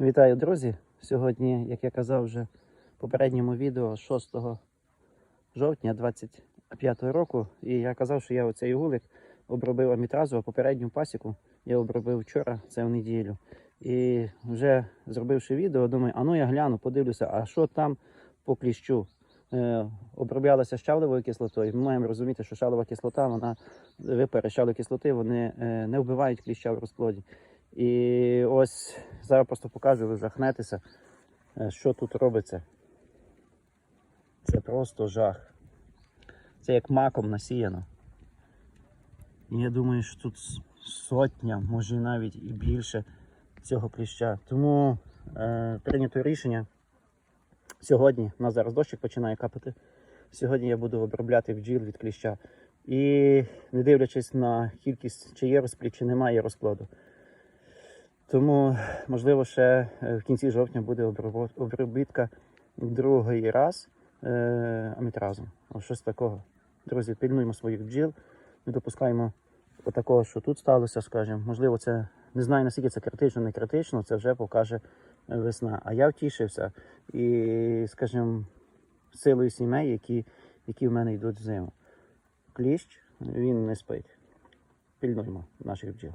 Вітаю, друзі! Сьогодні, як я казав вже в попередньому відео 6 жовтня 25 року, і я казав, що я оцей вулик обробив амітразу, а попередню пасіку я обробив вчора, це в неділю. І вже зробивши відео, думаю, а ну я гляну, подивлюся, а що там по кліщу. Е, оброблялася щавлевою кислотою. Ми маємо розуміти, що щавлева кислота, вона випари щавлевої кислоти, вони е, не вбивають кліща в розплоді. І ось зараз просто покажу, ви жахнетеся, е, що тут робиться. Це просто жах. Це як маком насіяно. І я думаю, що тут сотня, може навіть і більше цього кліща. Тому е, прийнято рішення. Сьогодні, у нас зараз дощик починає капати. Сьогодні я буду обробляти бджіл від кліща. І не дивлячись на кількість, чи є розплід, чи немає розплоду. Тому, можливо, ще е, в кінці жовтня буде обробітка другий раз е, амітразом. Ось щось такого. Друзі, пильнуємо своїх бджіл, не допускаємо отакого, що тут сталося, скажімо. Можливо, це не знаю, наскільки це критично, не критично, це вже покаже е, весна. А я втішився і, скажімо, силою сімей, які, які в мене йдуть в зиму. Кліщ, він не спить. Пильнуємо наших бджіл.